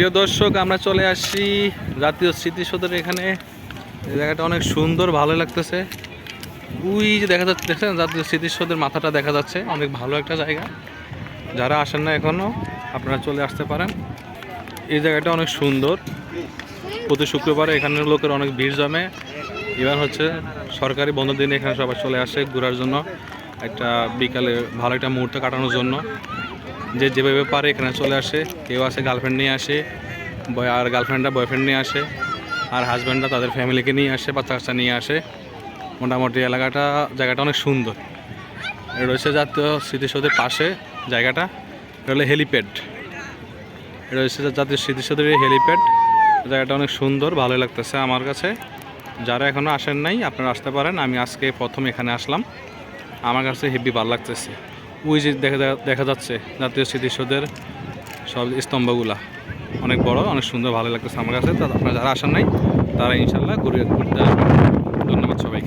প্রিয় দর্শক, আমরা চলে আসছি জাতীয় স্মৃতিসৌধের এখানে। জায়গাটা অনেক সুন্দর, ভালো লাগতেছে। ওই যে দেখা যাচ্ছে, দেখছেন? জাতীয় স্মৃতিসৌধের মাথাটা দেখা যাচ্ছে, অনেক ভালো একটা জায়গা। যারা আসেন না এখনও আপনারা চলে আসতে পারেন। এই জায়গাটা অনেক সুন্দর। প্রতি শুক্রবারে এখানের লোকের অনেক ভিড় জমে। এবার হচ্ছে সরকারি বন্ধ দিনে এখানে সবাই চলে আসে ঘোরার জন্য, একটা বিকালে ভালো একটা মুহূর্ত কাটানোর জন্য। যে যেভাবে পারে এখানে চলে আসে, কেউ আসে গার্লফ্রেন্ড নিয়ে আসে বয় আর গার্লফ্রেন্ডরা বয়ফ্রেন্ড নিয়ে আসে, আর হাজব্যান্ডরা তাদের ফ্যামিলিকে নিয়ে আসে বাচ্চা কাচ্চা নিয়ে আসে। মোটামুটি এলাকাটা, জায়গাটা অনেক সুন্দর। রয়েছে জাতীয় স্মৃতিসৌধের পাশে জায়গাটা, এটা হলো হেলিপ্যাড হচ্ছে জাতীয় স্মৃতিসৌধের হেলিপ্যাড জায়গাটা অনেক সুন্দর ভালো লাগতেছে আমার কাছে। যারা এখনও আসেন নাই, আপনারা আসতে পারেন। আমি আজকে প্রথম এখানে আসলাম। আমার কাছে হেভি ভালো লাগতেছে। ওই যে দেখা দেখা যাচ্ছে জাতীয় স্মৃতিসৌধের সব স্তম্ভগুলা। অনেক বড়, অনেক সুন্দর ভালো লাগতেছে আমার কাছে। তা আপনারা যারা আসেন নাই, তারা ইনশাল্লাহ ঘুরে ঘুরতে আসবেন।